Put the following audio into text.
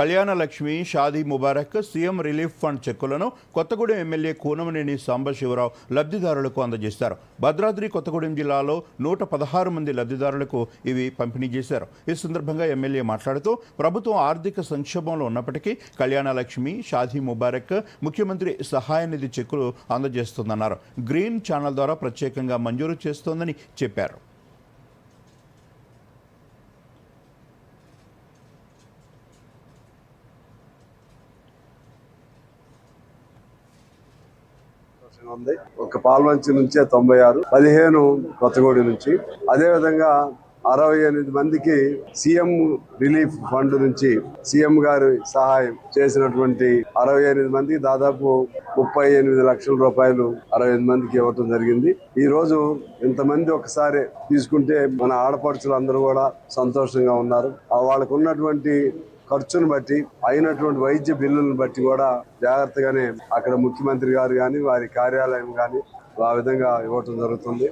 Kalyana Lakshmi Shaadi Mubarak CM relief fund చెక్కులను Kothagudem MLA Kunamneni Sambasivarao లబ్ధిదారులకు అందజేశారు. భద్రాద్రి కొత్తగూడెం జిల్లాలో నూట పదహారు మంది లబ్ధిదారులకు ఇవి పంపిణీ చేశారు. ఈ సందర్భంగా ఎమ్మెల్యే మాట్లాడుతూ ప్రభుత్వం ఆర్థిక సంక్షోభంలో ఉన్నప్పటికీ కళ్యాణ లక్ష్మి షాదీ ముబారక్ ముఖ్యమంత్రి సహాయ నిధి చెక్కులు అందజేస్తుందన్నారు. గ్రీన్ ఛానల్ ద్వారా ప్రత్యేకంగా మంజూరు చేస్తోందని చెప్పారు. ఉంది. ఒక పాల్వంచి నుంచే తొంభై ఆరు పదిహేను కొత్తగూడి నుంచి. అదే విధంగా అరవై ఎనిమిది మందికి సీఎం రిలీఫ్ ఫండ్ నుంచి సీఎం గారి సహాయం చేసినటువంటి అరవై ఎనిమిది మందికి దాదాపు ముప్పై ఎనిమిది లక్షల రూపాయలు అరవై ఎనిమిది మందికి ఇవ్వటం జరిగింది. ఈ రోజు ఇంతమంది ఒకసారి తీసుకుంటే మన ఆడపడుచులు అందరూ కూడా సంతోషంగా ఉన్నారు. ఆ వాళ్ళకు ఉన్నటువంటి ఖర్చును బట్టి అయినటువంటి వైద్య బిల్లులను బట్టి కూడా జాగ్రత్తగానే అక్కడ ముఖ్యమంత్రి గారు కానీ వారి కార్యాలయం కానీ ఆ విధంగా ఇవ్వటం జరుగుతుంది.